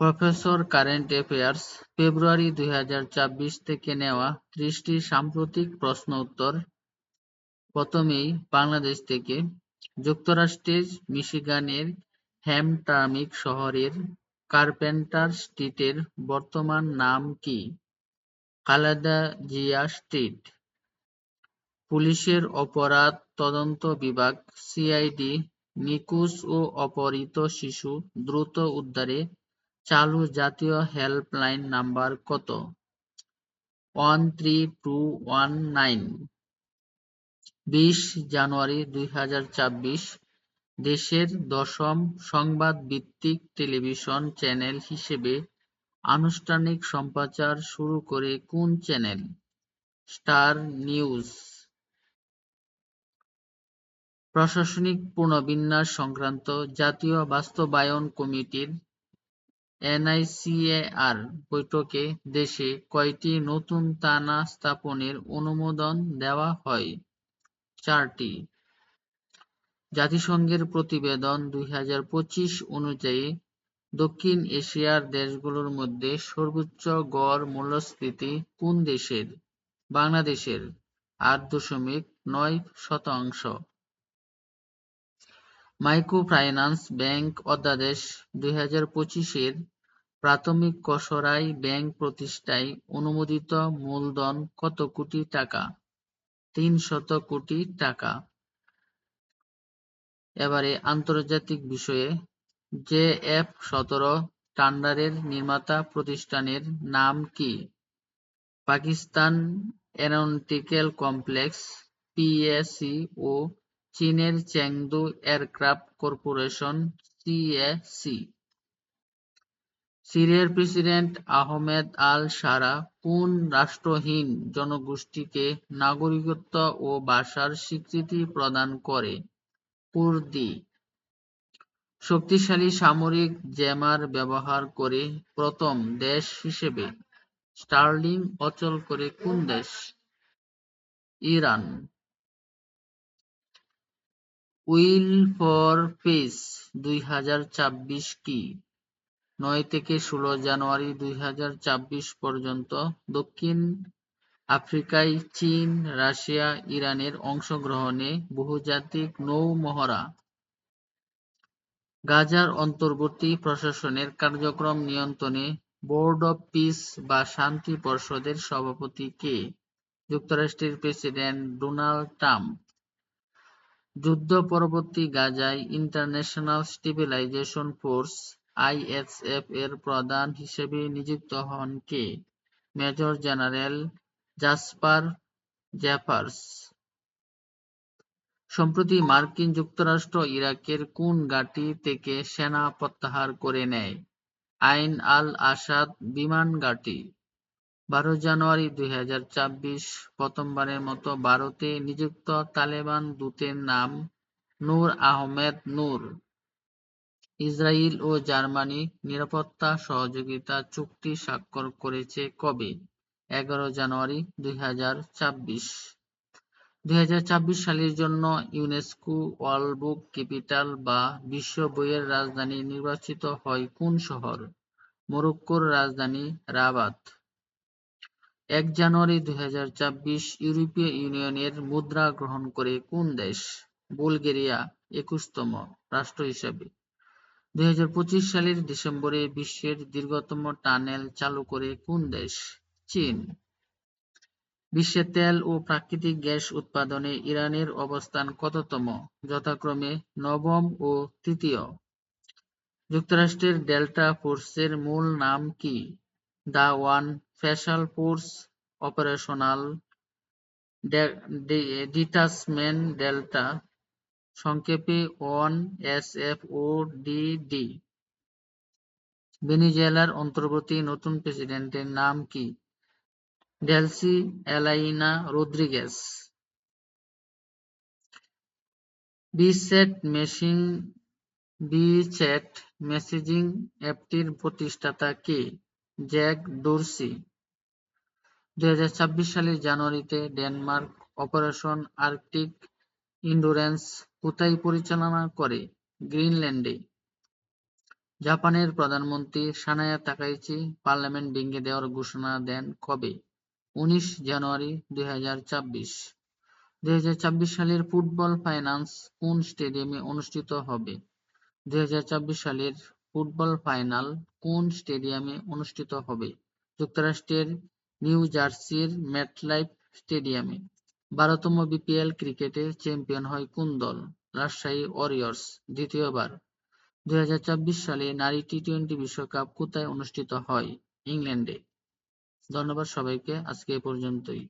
Professor current affairs, ফেব্রুয়ারি দুই হাজার চব্বিশ থেকে নেওয়া ত্রিশটি সাম্প্রতিক প্রশ্ন-উত্তর। প্রথমেই বাংলাদেশ থেকে। যুক্তরাষ্ট্রের মিশিগানের হ্যামটার্মিক শহরের কার্পেন্টার স্ট্রিটের বর্তমান নাম কি? খালেদা জিয়া স্ট্রিট। পুলিশের অপরাধ তদন্ত বিভাগ সিআইডি নিখোঁজ ও অপহৃত শিশু দ্রুত উদ্ধারে চালু জাতীয় হেল্পলাইন নাম্বার কত? One three two one nine. বিশ জানুয়ারি দুই হাজার চব্বিশ দেশের দশম সংবাদ ভিত্তিক টেলিভিশন চ্যানেল হিসেবে আনুষ্ঠানিক সম্প্রচার শুরু করে কোন চ্যানেল? Star news. প্রশাসনিক পুনর্বিন্যাস সংক্রান্ত জাতীয় বাস্তবায়ন কমিটির এনআইসিএআর বৈঠকে দেশে কয়টি নতুন থানা স্থাপনের অনুমোদন দেওয়া হয়? চারটি। জাতিসংঘের প্রতিবেদন দুই হাজার পঁচিশ অনুযায়ী দক্ষিণ এশিয়ার দেশগুলোর মধ্যে সর্বোচ্চ গড় মূল্যস্ফীতি কোন দেশের? বাংলাদেশের, আট দশমিক নয় শতাংশ। মাইক্রোফাইন্যান্স ব্যাংক অধ্যাদেশ দুই হাজার পঁচিশের প্রাথমিক খসড়ায় ব্যাংক প্রতিষ্ঠায় অনুমোদিত মূলধন কত কোটি টাকা? তিনশত কোটি টাকা। এবারে আন্তর্জাতিক বিষয়ে জে এফ সতেরো থান্ডারের নির্মাতা প্রতিষ্ঠানের নাম কি? পাকিস্তান এরোনটিক্যাল কমপ্লেক্স পিএসি ও চীনের চেংদু এয়ারক্রাফট কর্পোরেশন সিএসি। সিরিয়ার প্রেসিডেন্ট আহমেদ আল-শারা কোন রাষ্ট্রহীন জনগোষ্ঠীকে নাগরিকত্ব ও ভাষার স্বীকৃতি প্রদান করে? কুর্দি। শক্তিশালী সামরিক জ্যামার ব্যবহার করে প্রথম দেশ হিসেবে স্টার্লিং অচল করে কোন দেশ? ইরান। উইল ফর পিস দুই হাজার চব্বিশ কি? নয় থেকে ষোলো জানুয়ারি দুই হাজার চব্বিশ পর্যন্ত দক্ষিণ আফ্রিকায় চীন, রাশিয়া, ইরানের অংশগ্রহণে বহুজাতিক নৌ মহড়া। গাজার অন্তর্বর্তী প্রশাসনের কার্যক্রম নিয়ন্ত্রণে বোর্ড অব পিস বা শান্তি পর্ষদের সভাপতি কে? যুক্তরাষ্ট্রের প্রেসিডেন্ট ডোনাল্ড ট্রাম্প। যুদ্ধ-পরবর্তী গাজায় ইন্টারন্যাশনাল স্টেবিলাইজেশন ফোর্স আইএসএফ এর প্রধান হিসেবে নিযুক্ত হন কে? Major general Jasper Jeffers. সম্প্রতি মার্কিন যুক্তরাষ্ট্র ইরাকের কোন ঘাঁটি থেকে সেনা প্রত্যাহার করে নেয়? আইন আল-আসাদ বিমান ঘাঁটি। বারো জানুয়ারি দুই হাজার চব্বিশ প্রথমবারের মতো ভারতে নিযুক্ত তালেবান দূতের নাম নূর আহমেদ নূর। ইসরায়েল ও জার্মানি নিরাপত্তা সহযোগিতা চুক্তি স্বাক্ষর করেছে কবে? এগারো জানুয়ারি দুই হাজার চব্বিশ দুই হাজার চব্বিশ সালের জন্য ইউনেস্কো ওয়ার্ল্ড বুক ক্যাপিটাল বা বিশ্ব বইয়ের রাজধানী নির্বাচিত হয় কোন শহর? মরক্কোর রাজধানী রাবাত। এক জানুয়ারি দুই হাজার চব্বিশ ইউরোপীয় ইউনিয়নের মুদ্রা গ্রহণ করে কোন দেশ? বুলগেরিয়া, একুশতম রাষ্ট্র হিসাবে। দুই হাজার পঁচিশ সালের ডিসেম্বরে বিশ্বের দীর্ঘতম টানেল চালু করে কোন দেশ? চীন। বিশ্বে তেল ও প্রাকৃতিক গ্যাস উৎপাদনে ইরানের অবস্থান কততম? যথাক্রমে নবম ও তৃতীয়। যুক্তরাষ্ট্রের ডেল্টা ফোর্সের মূল নাম কি? The one special force operational detachment delta, সংক্ষেপে ওয়ান এসএফওডিডি। ভেনেজুয়েলার অন্তর্বর্তী নতুন প্রেসিডেন্টের নাম কি? Delcy Eloina Rodriguez. Bitchat messaging অ্যাপটির প্রতিষ্ঠাতা কে? Jack Dorsey. দুই হাজার ছাব্বিশ সালের জানুয়ারিতে ডেনমার্ক অপারেশন আর্কটিক ইন্ডুরেন্স কোথায় পরিচালনা করে? গ্রিনল্যান্ডে। জাপানের প্রধানমন্ত্রী সানায়া তাকাইচি পার্লামেন্ট ভেঙে দেওয়ার ঘোষণা দেন কবে? উনিশ জানুয়ারি দুই হাজার চব্বিশ দুই হাজার চব্বিশ সালের ফুটবল ফাইনান্স কোন স্টেডিয়ামে অনুষ্ঠিত হবে? দুই হাজার চব্বিশ সালের ফুটবল ফাইনাল কোন স্টেডিয়ামে অনুষ্ঠিত হবে? যুক্তরাষ্ট্রের নিউ জার্সির ম্যাটলাইফ স্টেডিয়ামে। বারোতম বিপিএল ক্রিকেটে চ্যাম্পিয়ন হয় কোন দল? রাজশাহী ওয়ারিয়র্স, দ্বিতীয়বার। দুই হাজার চব্বিশ সালে নারী টি-টোয়েন্টি বিশ্বকাপ কোথায় অনুষ্ঠিত হয়? ইংল্যান্ডে। ধন্যবাদ সবাইকে, আজকে এ পর্যন্তই।